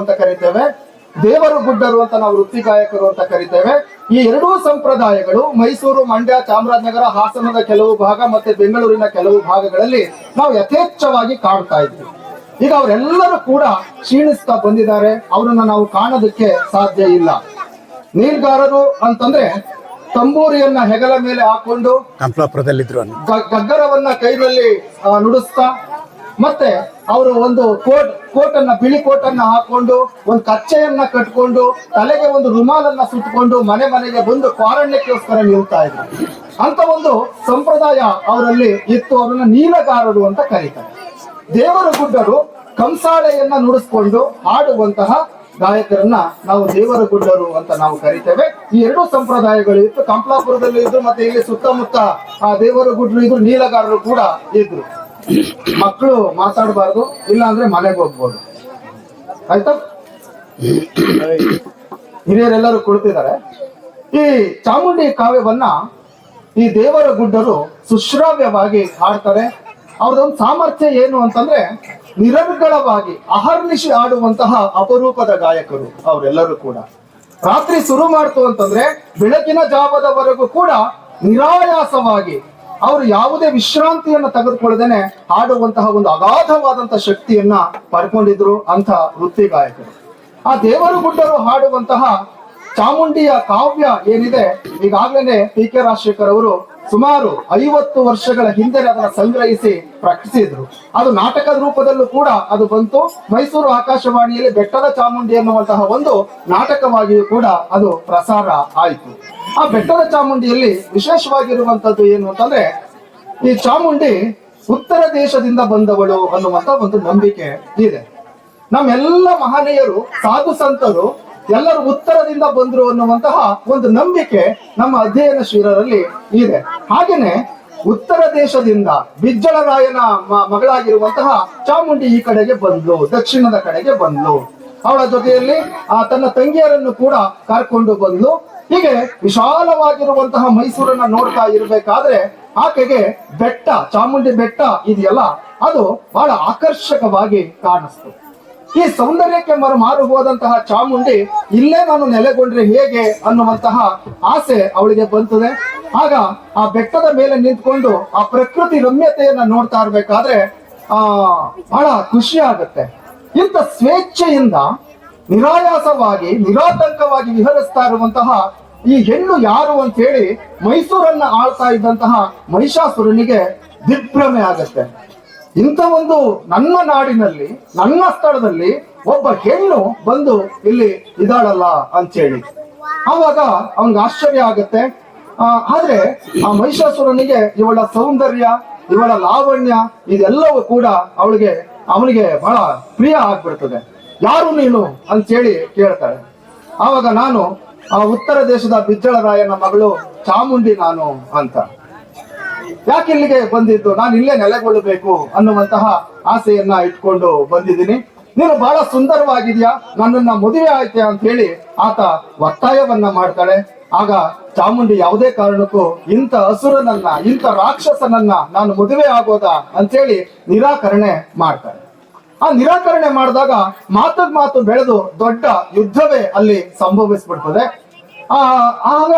ಅಂತ ಕರಿತೇವೆ. ದೇವರು ಗುಡ್ಡರು ಅಂತ ನಾವು ವೃತ್ತಿ ಗಾಯಕರು ಅಂತ ಕರಿತೇವೆ. ಈ ಎರಡೂ ಸಂಪ್ರದಾಯಗಳು ಮೈಸೂರು ಮಂಡ್ಯ ಚಾಮರಾಜನಗರ ಹಾಸನದ ಕೆಲವು ಭಾಗ ಮತ್ತೆ ಬೆಂಗಳೂರಿನ ಕೆಲವು ಭಾಗಗಳಲ್ಲಿ ನಾವು ಯಥೇಚ್ಛವಾಗಿ ಕಾಣ್ತಾ ಇದ್ವಿ. ಈಗ ಅವರೆಲ್ಲರೂ ಕೂಡ ಕ್ಷೀಣಿಸ್ತಾ ಬಂದಿದ್ದಾರೆ. ಅವರನ್ನ ನಾವು ಕಾಣೋದಕ್ಕೆ ಸಾಧ್ಯ ಇಲ್ಲ. ನೀರ್ಗಾರರು ಅಂತಂದ್ರೆ ತಂಬೂರಿಯನ್ನ ಹೆಗಲ ಮೇಲೆ ಹಾಕೊಂಡು ಗಗ್ಗರವನ್ನ ಕೈನಲ್ಲಿ ನುಡಿಸ್ತಾ ಮತ್ತೆ ಅವರು ಒಂದು ಕೋಟ್ ಕೋಟ್ ಅನ್ನ ಬಿಳಿ ಕೋಟ್ ಅನ್ನ ಹಾಕೊಂಡು, ಒಂದು ಕಚ್ಚೆಯನ್ನ ಕಟ್ಕೊಂಡು, ತಲೆಗೆ ಒಂದು ರುಮಾಲನ್ನ ಸುತ್ತಕೊಂಡು ಮನೆ ಮನೆಗೆ ಬಂದು ಕ್ವಾರಣ್ಯಕ್ಕೋಸ್ಕರ ನಿಲ್ತಾ ಇದ್ರು. ಅಂತ ಒಂದು ಸಂಪ್ರದಾಯ ಅವರಲ್ಲಿ ಇತ್ತು, ಅವರನ್ನ ನೀಲಗಾರರು ಅಂತ ಕರೀತಾರೆ. ದೇವರ ಗುಡ್ಡರು ಕಂಸಾಳೆಯನ್ನ ನುಡಿಸ್ಕೊಂಡು ಹಾಡುವಂತಹ ಗಾಯಕರನ್ನ ನಾವು ದೇವರ ಗುಡ್ಡರು ಅಂತ ನಾವು ಕರಿತೇವೆ. ಈ ಎರಡು ಸಂಪ್ರದಾಯಗಳು ಇತ್ತು. ಕಂಪ್ಲಾಪುರದಲ್ಲಿ ಇದ್ರು, ಮತ್ತೆ ಇಲ್ಲಿ ಸುತ್ತಮುತ್ತ ಆ ದೇವರ ಗುಡ್ಡರು ಇದ್ರು, ನೀಲಗಾರರು ಕೂಡ ಇದ್ರು. ಮಕ್ಕಳು ಮಾತಾಡಬಾರ್ದು ಇಲ್ಲ ಅಂದ್ರೆ ಮನೆಗೆ ಹೋಗ್ಬೋದು. ಆಯ್ತಾ? ಹಿರಿಯರೆಲ್ಲರೂ ಕುಳಿತಿದ್ದಾರೆ. ಈ ಚಾಮುಂಡಿ ಕಾವ್ಯವನ್ನ ಈ ದೇವರ ಗುಡ್ಡರು ಸುಶ್ರಾವ್ಯವಾಗಿ ಹಾಡ್ತಾರೆ. ಅವ್ರದೊಂದು ಸಾಮರ್ಥ್ಯ ಏನು ಅಂತಂದ್ರೆ, ನಿರರ್ಗಳವಾಗಿ ಅಹರ್ನಿಶಿ ಆಡುವಂತಹ ಅಪರೂಪದ ಗಾಯಕರು ಅವರೆಲ್ಲರೂ ಕೂಡ. ರಾತ್ರಿ ಶುರು ಮಾಡ್ತು ಅಂತಂದ್ರೆ ಬೆಳಕಿನ ಜಾವದವರೆಗೂ ಕೂಡ ನಿರಾಯಾಸವಾಗಿ ಅವರು ಯಾವುದೇ ವಿಶ್ರಾಂತಿಯನ್ನು ತೆಗೆದುಕೊಳ್ಳದೇನೆ ಹಾಡುವಂತಹ ಒಂದು ಅಗಾಧವಾದಂತಹ ಶಕ್ತಿಯನ್ನ ಪಡ್ಕೊಂಡಿದ್ರು ಅಂತ ವೃತ್ತಿ ಗಾಯಕರು ಆ ದೇವರು ಗುಡ್ಡರು ಹಾಡುವಂತಹ ಚಾಮುಂಡಿಯ ಕಾವ್ಯ ಏನಿದೆ ಈಗಾಗಲೇ ಪಿ ಕೆ ರಾಜಶೇಖರ್ ಅವರು ಸುಮಾರು ಐವತ್ತು ವರ್ಷಗಳ ಹಿಂದೆ ಅದನ್ನ ಸಂಗ್ರಹಿಸಿ ಪ್ರಕಟಿಸಿದ್ರು. ಅದು ನಾಟಕದ ರೂಪದಲ್ಲೂ ಕೂಡ ಅದು ಬಂತು. ಮೈಸೂರು ಆಕಾಶವಾಣಿಯಲ್ಲಿ ಬೆಟ್ಟದ ಚಾಮುಂಡಿ ಎನ್ನುವಂತಹ ಒಂದು ನಾಟಕವಾಗಿಯೂ ಕೂಡ ಅದು ಪ್ರಸಾರ ಆಯಿತು. ಆ ಬೆಟ್ಟದ ಚಾಮುಂಡಿಯಲ್ಲಿ ವಿಶೇಷವಾಗಿರುವಂತದ್ದು ಏನು ಅಂತಂದ್ರೆ, ಈ ಚಾಮುಂಡಿ ಉತ್ತರ ದೇಶದಿಂದ ಬಂದವಳು ಅನ್ನುವಂತ ಒಂದು ನಂಬಿಕೆ ಇದೆ. ನಮ್ಮೆಲ್ಲ ಮಹನೀಯರು, ಸಾಧು ಸಂತರು ಎಲ್ಲರೂ ಉತ್ತರದಿಂದ ಬಂದ್ರು ಅನ್ನುವಂತಹ ಒಂದು ನಂಬಿಕೆ ನಮ್ಮ ಅಧ್ಯಯನ ಶಿರರಲ್ಲಿ ಇದೆ. ಹಾಗೇನೆ ಉತ್ತರ ದೇಶದಿಂದ ಬಿಜ್ಜಳರಾಯನ ಮಗಳಾಗಿರುವಂತಹ ಚಾಮುಂಡಿ ಈ ಕಡೆಗೆ ಬಂದ್ಲು, ದಕ್ಷಿಣದ ಕಡೆಗೆ ಬಂದ್ಲು. ಅವಳ ಜೊತೆಯಲ್ಲಿ, ಆ, ತನ್ನ ತಂಗಿಯರನ್ನು ಕೂಡ ಕರ್ಕೊಂಡು ಬಂದ್ಲು. ಹೀಗೆ ವಿಶಾಲವಾಗಿರುವಂತಹ ಮೈಸೂರನ್ನ ನೋಡ್ತಾ ಇರಬೇಕಾದ್ರೆ ಆಕೆಗೆ ಬೆಟ್ಟ, ಚಾಮುಂಡಿ ಬೆಟ್ಟ ಇದೆಯಲ್ಲ, ಅದು ಬಹಳ ಆಕರ್ಷಕವಾಗಿ ಕಾಣಿಸ್ತು. ಈ ಸೌಂದರ್ಯಕ್ಕೆ ಮರು ಮಾರು ಹೋದಂತಹ ಚಾಮುಂಡಿ ಇಲ್ಲೇ ನಾನು ನೆಲೆಗೊಂಡ್ರೆ ಹೇಗೆ ಅನ್ನುವಂತಹ ಆಸೆ ಅವಳಿಗೆ ಬಂತದೆ. ಆಗ ಆ ಬೆಟ್ಟದ ಮೇಲೆ ನಿಂತ್ಕೊಂಡು ಆ ಪ್ರಕೃತಿ ರಮ್ಯತೆಯನ್ನ ನೋಡ್ತಾ ಇರ್ಬೇಕಾದ್ರೆ, ಆ, ಬಹಳ ಖುಷಿ ಆಗುತ್ತೆ. ಇಂಥ ಸ್ವೇಚ್ಛೆಯಿಂದ ನಿರಾಯಾಸವಾಗಿ, ನಿರಾತಂಕವಾಗಿ ವಿಹರಿಸ್ತಾ ಇರುವಂತಹ ಈ ಹೆಣ್ಣು ಯಾರು ಅಂತ ಹೇಳಿ ಮೈಸೂರನ್ನ ಆಳ್ತಾ ಇದ್ದಂತಹ ಮಹಿಷಾಸುರನಿಗೆ ದಿಗ್ಭ್ರಮೆ ಆಗತ್ತೆ. ಇಂಥ ಒಂದು ನನ್ನ ನಾಡಿನಲ್ಲಿ, ನನ್ನ ಸ್ಥಳದಲ್ಲಿ ಒಬ್ಬ ಹೆಣ್ಣು ಬಂದು ಇಲ್ಲಿ ಇದಾಳಲ್ಲ ಅಂತೇಳಿ ಆವಾಗ ಅವನ್ಗೆ ಆಶ್ಚರ್ಯ ಆಗತ್ತೆ. ಆದ್ರೆ ಆ ಮಹಿಷಾಸುರನಿಗೆ ಇವಳ ಸೌಂದರ್ಯ, ಇವಳ ಲಾವಣ್ಯ ಇದೆಲ್ಲವೂ ಕೂಡ ಅವಳಿಗೆ, ಅವನಿಗೆ ಬಹಳ ಪ್ರಿಯ ಆಗ್ಬಿಡ್ತದೆ. ಯಾರು ನೀನು ಅಂತೇಳಿ ಕೇಳ್ತಾಳೆ ಆವಾಗ ನಾನು, ಆ ಉತ್ತರ ದೇಶದ ಬಿಜ್ಜಳರಾಯನ ಮಗಳು ಚಾಮುಂಡಿ ನಾನು ಅಂತ. ಯಾಕೆ ಇಲ್ಲಿಗೆ ಬಂದಿದ್ದು? ನಾನು ಇಲ್ಲೇ ನೆಲೆಗೊಳ್ಳಬೇಕು ಅನ್ನುವಂತಹ ಆಸೆಯನ್ನ ಇಟ್ಕೊಂಡು ಬಂದಿದ್ದೀನಿ. ನೀನು ಬಹಳ ಸುಂದರವಾಗಿದ್ಯಾ? ನನ್ನನ್ನ ಮದುವೆ ಆಯ್ತೆ ಅಂತ ಹೇಳಿ ಆತ ಒತ್ತಾಯವನ್ನ ಮಾಡ್ತಾಳೆ. ಆಗ ಚಾಮುಂಡಿ ಯಾವುದೇ ಕಾರಣಕ್ಕೂ ಇಂಥ ಹಸುರನನ್ನ ಇಂಥ ರಾಕ್ಷಸನನ್ನ ನಾನು ಮದುವೆ ಆಗೋದಾ ಅಂತೇಳಿ ನಿರಾಕರಣೆ ಮಾಡ್ತಾಳೆ. ಆ ನಿರಾಕರಣೆ ಮಾಡಿದಾಗ ಮಾತದ್ ಮಾತು ಬೆಳೆದು ದೊಡ್ಡ ಯುದ್ಧವೇ ಅಲ್ಲಿ ಸಂಭವಿಸ್ಬಿಡ್ತದೆ. ಆಗ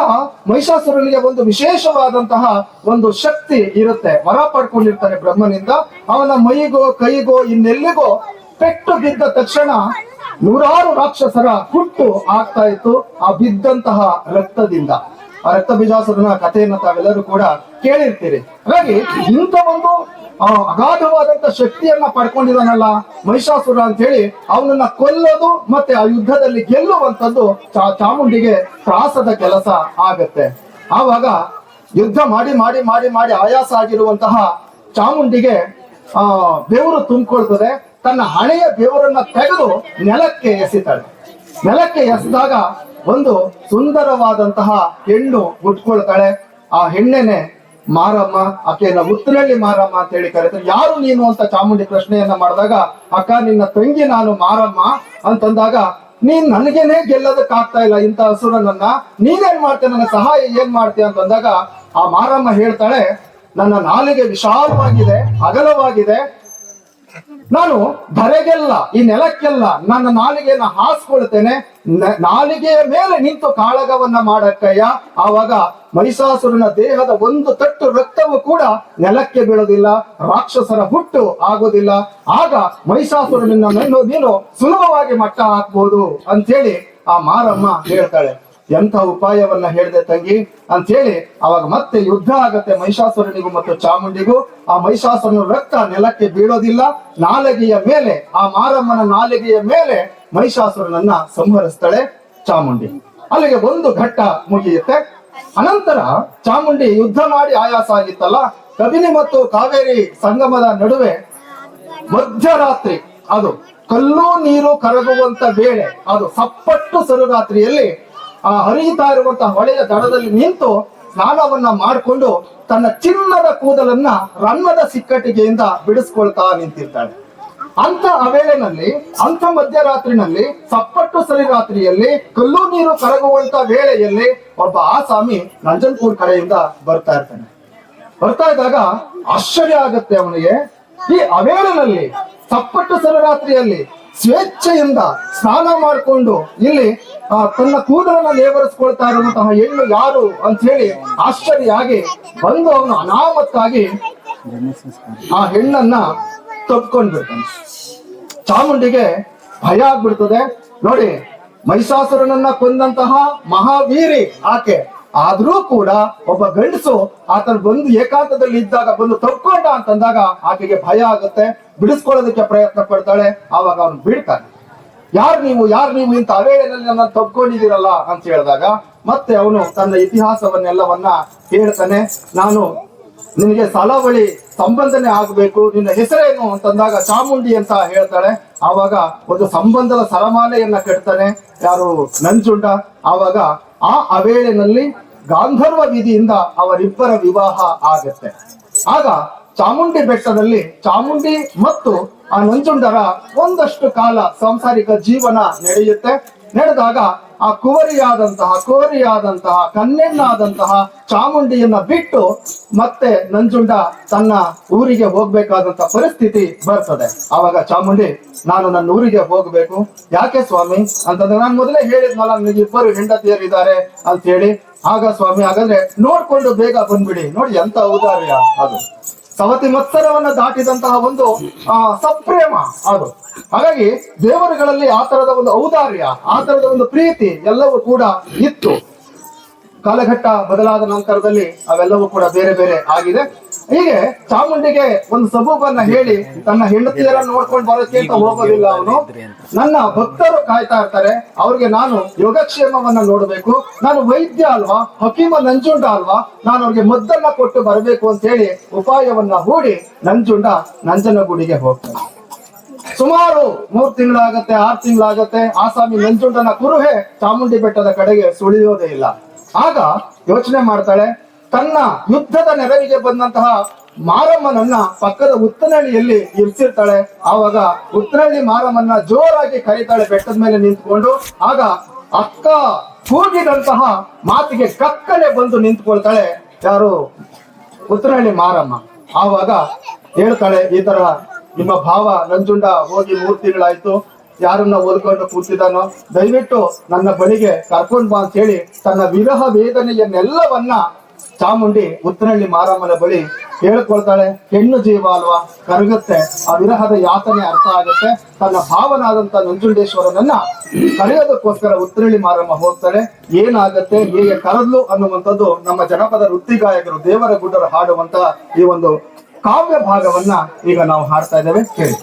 ಮಹಿಷಾಸುರನಿಗೆ ಒಂದು ವಿಶೇಷವಾದಂತಹ ಒಂದು ಶಕ್ತಿ ಇರುತ್ತೆ. ವರ ಪಡ್ಕೊಂಡಿರ್ತಾನೆ ಬ್ರಹ್ಮನಿಂದ. ಅವನ ಮೈಗೋ, ಕೈಗೋ, ಇನ್ನೆಲ್ಲಿಗೋ ಪೆಟ್ಟು ಬಿದ್ದ ತಕ್ಷಣ ನೂರಾರು ರಾಕ್ಷಸರ ಹುಟ್ಟು ಆಗ್ತಾ ಇತ್ತು ಆ ಬಿದ್ದಂತಹ ರಕ್ತದಿಂದ. ಆ ರಕ್ತ ಬಿಜಾಸುರನ ಕಥೆಯನ್ನ ತಾವೆಲ್ಲರೂ ಕೂಡ ಕೇಳಿರ್ತೀರಿ. ಹಾಗಾಗಿ ಇಂಥ ಒಂದು ಆ ಅಗಾಧವಾದಂತ ಶಕ್ತಿಯನ್ನ ಪಡ್ಕೊಂಡಿದ್ದಾನಲ್ಲ ಮಹಿಷಾಸುರ ಅಂತ ಹೇಳಿ ಅವನನ್ನ ಕೊಲ್ಲೋದು ಮತ್ತೆ ಆ ಯುದ್ಧದಲ್ಲಿ ಗೆಲ್ಲುವಂತದ್ದು ಚಾಮುಂಡಿಗೆ ತ್ರಾಸದ ಕೆಲಸ ಆಗತ್ತೆ. ಆವಾಗ ಯುದ್ಧ ಮಾಡಿ ಮಾಡಿ ಮಾಡಿ ಮಾಡಿ ಆಯಾಸ ಆಗಿರುವಂತಹ ಚಾಮುಂಡಿಗೆ, ಆ, ಬೆವರು ತುಂಬಿಕೊಳ್ತದೆ. ತನ್ನ ಹಣೆಯ ಬೆವರನ್ನ ತೆಗೆದು ನೆಲಕ್ಕೆ ಎಸಿತಾಳೆ. ನೆಲಕ್ಕೆ ಎಸೆದಾಗ ಒಂದು ಸುಂದರವಾದಂತಹ ಹೆಣ್ಣು ಹುಟ್ಕೊಳ್ತಾಳೆ ಆ ಹೆಣ್ಣೆನೆ ಮಾರಮ್ಮ ಆಕೆಯನ್ನ ಉತ್ತರಳ್ಳಿ ಮಾರಮ್ಮ ಅಂತ ಹೇಳಿ ಕರೀತಾರೆ ಯಾರು ನೀನು ಅಂತ ಚಾಮುಂಡಿ ಪ್ರಶ್ನೆಯನ್ನ ಮಾಡಿದಾಗ, ಅಕ್ಕ, ನಿನ್ನ ತಂಗಿ ನಾನು ಮಾರಮ್ಮ ಅಂತಂದಾಗ, ನೀನ್ ನನಗೇನೆ ಗೆಲ್ಲೋದಕ್ಕಾಗ್ತಾ ಇಲ್ಲ ಇಂತ ಹಸುರನನ್ನ ನೀನೇನ್ ಮಾಡ್ತೀಯ, ನನ್ನ ಸಹಾಯ ಏನ್ ಮಾಡ್ತೀಯ ಅಂತಂದಾಗ, ಆ ಮಾರಮ್ಮ ಹೇಳ್ತಾಳೆ, ನನ್ನ ನಾಲಿಗೆ ವಿಶಾಲವಾಗಿದೆ, ಅಗಲವಾಗಿದೆ ನಾನು ಧರೆಗೆಲ್ಲ ಈ ನೆಲಕ್ಕೆಲ್ಲ ನನ್ನ ನಾಲಿಗೆಯನ್ನ ಹಾಸ್ಕೊಳ್ತೇನೆ. ನಾಲಿಗೆಯ ಮೇಲೆ ನಿಂತು ಕಾಳಗವನ್ನ ಮಾಡಕ್ಕಯ್ಯ. ಆವಾಗ ಮಹಿಷಾಸುರನ ದೇಹದ ಒಂದು ತಟ್ಟು ರಕ್ತವು ಕೂಡ ನೆಲಕ್ಕೆ ಬೀಳೋದಿಲ್ಲ ರಾಕ್ಷಸರ ಹುಟ್ಟು ಆಗೋದಿಲ್ಲ. ಆಗ ಮಹಿಷಾಸುರನನ್ನ ನೀನು- ನೀನು ಸುಲಭವಾಗಿ ಮಟ್ಟ ಹಾಕ್ಬೋದು ಅಂತೇಳಿ ಆ ಮಾರಮ್ಮ ಹೇಳ್ತಾಳೆ. ಎಂಥ ಉಪಾಯವನ್ನ ಹೇಳಿದೆ ತಂಗಿ? ಅಂತ ಹೇಳಿ ಅವಾಗ ಮತ್ತೆ ಯುದ್ಧ ಆಗತ್ತೆ ಮಹಿಷಾಸುರನಿಗೂ ಮತ್ತು ಚಾಮುಂಡಿಗೂ. ಆ ಮಹಿಷಾಸುರನ ರಕ್ತ ನೆಲಕ್ಕೆ ಬೀಳೋದಿಲ್ಲ. ನಾಲಗೆಯ ಮೇಲೆ, ಆ ಮಾರಮ್ಮನ ನಾಲಿಗೆಯ ಮೇಲೆ ಮಹಿಷಾಸುರನನ್ನ ಸಂಹರಿಸ್ತಾಳೆ ಚಾಮುಂಡಿ. ಅಲ್ಲಿಗೆ ಒಂದು ಘಟ್ಟ ಮುಗಿಯುತ್ತೆ. ಅನಂತರ ಚಾಮುಂಡಿ ಯುದ್ಧ ಮಾಡಿ ಆಯಾಸ ಆಗಿತ್ತಲ್ಲ? ಕಬಿನಿ ಮತ್ತು ಕಾವೇರಿ ಸಂಗಮದ ನಡುವೆ ಮಧ್ಯರಾತ್ರಿ, ಅದು ಕಲ್ಲು ನೀರು ಕರಗುವಂತ ವೇಳೆ ಅದು ಸಪ್ಪಟ್ಟು ಸರುರಾತ್ರಿಯಲ್ಲಿ ಆ ಹರಿಯುತ್ತಾ ಇರುವಂತಹ ಹೊಳೆಯ ದಡದಲ್ಲಿ ನಿಂತು ಸ್ನಾನವನ್ನ ಮಾಡಿಕೊಂಡು ತನ್ನ ಚಿನ್ನದ ಕೂದಲನ್ನ ರನ್ನದ ಸಿಕ್ಕಟಿಗೆಯಿಂದ ಬಿಡಿಸ್ಕೊಳ್ತಾ ನಿಂತಿರ್ತಾಳೆ. ಅಂತ ಅವೇಳೆನಲ್ಲಿ ಅಂತ ಮಧ್ಯರಾತ್ರಿನಲ್ಲಿ, ಸಪ್ಪಟ್ಟು ಸರಿರಾತ್ರಿಯಲ್ಲಿ, ಕಲ್ಲು ನೀರು ಕರಗುವಂತ ವೇಳೆಯಲ್ಲಿ ಒಬ್ಬ ಆಸಾಮಿ ನಂಜನ್ಪುರ್ ಕಡೆಯಿಂದ ಬರ್ತಾ ಇರ್ತಾನೆ. ಬರ್ತಾ ಇದ್ದಾಗ ಆಶ್ಚರ್ಯ ಆಗತ್ತೆ ಅವನಿಗೆ. ಈ ಅವೇಳನಲ್ಲಿ, ಸಪ್ಪಟ್ಟು ಸರರಾತ್ರಿಯಲ್ಲಿ ಸ್ವೇಚ್ಛೆಯಿಂದ ಸ್ನಾನ ಮಾಡಿಕೊಂಡು ಇಲ್ಲಿ ಆ, ತನ್ನ ಕೂದಲನ್ನ ಲೇವರಿಸ್ಕೊಳ್ತಾ ಇರುವಂತಹ ಹೆಣ್ಣು ಯಾರು ಅಂತ ಹೇಳಿ ಆಶ್ಚರ್ಯ ಆಗಿ ಬಂದು ಅವನು ಅನಾಮತ್ತಾಗಿ ಆ ಹೆಣ್ಣನ್ನ ತಪ್ಕೊಂಡ್ಬಿಡ್ತಾನೆ ಚಾಮುಂಡಿಗೆ ಭಯ ಆಗ್ಬಿಡ್ತದೆ. ನೋಡಿ ಮಹಿಷಾಸುರನನ್ನ ಕೊಂದಂತಹ ಮಹಾವೀರಿ ಆಕೆ. ಆದ್ರೂ ಕೂಡ ಒಬ್ಬ ಗಂಡಸು ಆತನ ಬಂದು ಏಕಾಂತದಲ್ಲಿ ಇದ್ದಾಗ ಬಂದು ತಪ್ಕೊಂಡ ಅಂತಂದಾಗ ಆಕೆಗೆ ಭಯ ಆಗುತ್ತೆ. ಬಿಡಿಸ್ಕೊಳ್ಳೋದಕ್ಕೆ ಪ್ರಯತ್ನ ಪಡ್ತಾಳೆ, ಆವಾಗ ಅವನು ಬೀಳ್ತಾನೆ. ಯಾರು ನೀವು ಯಾರು ನೀವು ಇಂಥ ಅವೇಳೆನಲ್ಲಿ ನನ್ನ ತಪ್ಕೊಂಡಿದ್ದೀರಲ್ಲ ಅಂತ ಹೇಳಿದಾಗ ಮತ್ತೆ ಅವನು ತನ್ನ ಇತಿಹಾಸವನ್ನೆಲ್ಲವನ್ನ ಹೇಳ್ತಾನೆ, ನಾನು ನಿನಗೆ ಸಾಲಾವಳಿ ಸಂಬಂಧನೆ ಆಗ್ಬೇಕು, ನಿನ್ನ ಹೆಸರೇನು? ಅಂತಂದಾಗ ಚಾಮುಂಡಿ ಅಂತ ಹೇಳ್ತಾಳೆ. ಆವಾಗ ಒಂದು ಸಂಬಂಧದ ಸರಮಾಲೆಯನ್ನ ಕಟ್ತಾನೆ. ಯಾರು? ನಂಜುಂಡ. ಆವಾಗ ಆ ಅವೇಳೆನಲ್ಲಿ ಗಾಂಧರ್ವ ವಿಧಿಯಿಂದ ಅವರಿಬ್ಬರ ವಿವಾಹ ಆಗತ್ತೆ. ಆಗ ಚಾಮುಂಡಿ ಬೆಟ್ಟದಲ್ಲಿ ಚಾಮುಂಡಿ ಮತ್ತು ಆ ನಂಜುಂಡರ ಒಂದಷ್ಟು ಕಾಲ ಸಾಂಸಾರಿಕ ಜೀವನ ನಡೆಯುತ್ತೆ. ನಡೆದಾಗ ಆ ಕುವರಿಯಾದಂತಹ ಕೋರಿಯಾದಂತಹ ಕನ್ನೆಣ್ಣಾದಂತಹ ಚಾಮುಂಡಿಯನ್ನ ಬಿಟ್ಟು ಮತ್ತೆ ನಂಜುಂಡ ತನ್ನ ಊರಿಗೆ ಹೋಗ್ಬೇಕಾದಂತ ಪರಿಸ್ಥಿತಿ ಬರ್ತದೆ. ಆವಾಗ ಚಾಮುಂಡಿ, ನಾನು ನನ್ನ ಊರಿಗೆ ಹೋಗ್ಬೇಕು. ಯಾಕೆ ಸ್ವಾಮಿ? ಅಂತಂದ್ರೆ ನಾನು ಮೊದಲೇ ಹೇಳಿದ್ನಲ್ಲ ನನಗೆ ಇಬ್ಬರು ಹೆಂಡತಿಯರಿದ್ದಾರೆ ಅಂತ ಹೇಳಿ. ಆಗ ಸ್ವಾಮಿ, ಹಾಗಾದ್ರೆ ನೋಡ್ಕೊಂಡು ಬೇಗ ಬಂದ್ಬಿಡಿ. ನೋಡಿ ಎಂತ ಔದಾರ್ಯ ಅದು. ಸವತಿ ಮತ್ಸರವನ್ನ ದಾಟಿದಂತಹ ಒಂದು, ಆ, ಸಪ್ರೇಮ ಅದು. ಹಾಗಾಗಿ ದೇವರುಗಳಲ್ಲಿ ಆ ತರದ ಒಂದು ಔದಾರ್ಯ, ಆ ತರದ ಒಂದು ಪ್ರೀತಿ ಎಲ್ಲವೂ ಕೂಡ ಇತ್ತು. ಕಾಲಘಟ್ಟ ಬದಲಾದ ನಂತರದಲ್ಲಿ ಅವೆಲ್ಲವೂ ಕೂಡ ಬೇರೆ ಬೇರೆ ಆಗಿದೆ. ಹೀಗೆ ಚಾಮುಂಡಿಗೆ ಒಂದು ಸಬೂಬನ್ನ ಹೇಳಿ ತನ್ನ ಹೆಂಡತಿಯರನ್ನು ನೋಡ್ಕೊಂಡು ಬರೋಕೆ ಅಂತ ಹೋಗೋದಿಲ್ಲ ಅವನು. ನನ್ನ ಭಕ್ತರು ಕಾಯ್ತಾ ಇರ್ತಾರೆ ಅವ್ರಿಗೆ ನಾನು ಯೋಗಕ್ಷೇಮವನ್ನ ನೋಡಬೇಕು ನಾನು ವೈದ್ಯ ಅಲ್ವಾ ಹಕೀಮ ನಂಜುಂಡ ಅಲ್ವಾ ನಾನು ಅವ್ರಿಗೆ ಮದ್ದನ್ನ ಕೊಟ್ಟು ಬರಬೇಕು ಅಂತ ಹೇಳಿ ಉಪಾಯವನ್ನ ಹೂಡಿ ನಂಜುಂಡ ನಂಜನಗೂಡಿಗೆ ಹೋಗ್ತಾನೆ. ಸುಮಾರು ಮೂರ್ ತಿಂಗಳಾಗತ್ತೆ ಆರ್ ತಿಂಗಳಾಗತ್ತೆ ಆಸಾಮಿ ನಂಜುಂಡನ ಕುರುಹೆ ಚಾಮುಂಡಿ ಬೆಟ್ಟದ ಕಡೆಗೆ ಸುಳಿಯೋದೇ ಇಲ್ಲ. ಆಗ ಯೋಚನೆ ಮಾಡ್ತಾಳೆ ತನ್ನ ಯುದ್ಧದ ನೆರವಿಗೆ ಬಂದಂತಹ ಮಾರಮ್ಮನನ್ನ ಪಕ್ಕದ ಉತ್ತನಹಳ್ಳಿಯಲ್ಲಿ ಇರಿಸಿರ್ತಾಳೆ. ಆವಾಗ ಉತ್ತನಹಳ್ಳಿ ಮಾರಮ್ಮನ್ನ ಜೋರಾಗಿ ಕರೀತಾಳೆ ಬೆಟ್ಟದ ಮೇಲೆ ನಿಂತ್ಕೊಂಡು. ಆಗ ಅಕ್ಕ ಕೂಗಿದಂತಹ ಮಾತಿಗೆ ಕಕ್ಕಲೆ ಬಂದು ನಿಂತ್ಕೊಳ್ತಾಳೆ. ಯಾರು? ಉತ್ತರಹಳ್ಳಿ ಮಾರಮ್ಮ. ಆವಾಗ ಹೇಳ್ತಾಳೆ, ಈ ತರ ನಿಮ್ಮ ಭಾವ ನಂಜುಂಡ ಹೋಗಿ ಮೂರ್ತಿಗಳಾಯ್ತು ಯಾರನ್ನ ಓದ್ಕೊಂಡು ಕೂತಿದ್ದಾನೋ? ದಯವಿಟ್ಟು ನನ್ನ ಬಳಿಗೆ ಕರ್ಕೊಂಡ್ ಬಾ ಅಂತ ಹೇಳಿ ತನ್ನ ವಿರಹ ವೇದನೆಯನ್ನೆಲ್ಲವನ್ನ ಚಾಮುಂಡಿ ಉತ್ತರಹಳ್ಳಿ ಮಾರಮ್ಮನ ಬಳಿ ಹೇಳ್ಕೊಳ್ತಾಳೆ ಹೆಣ್ಣು ಜೀವ ಅಲ್ವಾ ಕರಗುತ್ತೆ. ಆ ವಿರಹದ ಯಾತನೆ ಅರ್ಥ ಆಗುತ್ತೆ. ತನ್ನ ಭಾವನಾದಂತ ನಂಜುಂಡೇಶ್ವರನನ್ನ ಕರೆಯೋದಕ್ಕೋಸ್ಕರ ಉತ್ತರಳ್ಳಿ ಮಾರಮ್ಮ ಹೋಗ್ತಾಳೆ. ಏನಾಗತ್ತೆ? ಹೇಗೆ ಕರದ್ಲು ಅನ್ನುವಂಥದ್ದು ನಮ್ಮ ಜನಪದ ವೃತ್ತಿ ಗಾಯಕರು, ದೇವರ ಗುಡ್ಡರು ಹಾಡುವಂತ ಈ ಒಂದು ಕಾವ್ಯ ಭಾಗವನ್ನ ಈಗ ನಾವು ಹಾಡ್ತಾ ಇದ್ದೇವೆ. ಕೇಳಿ.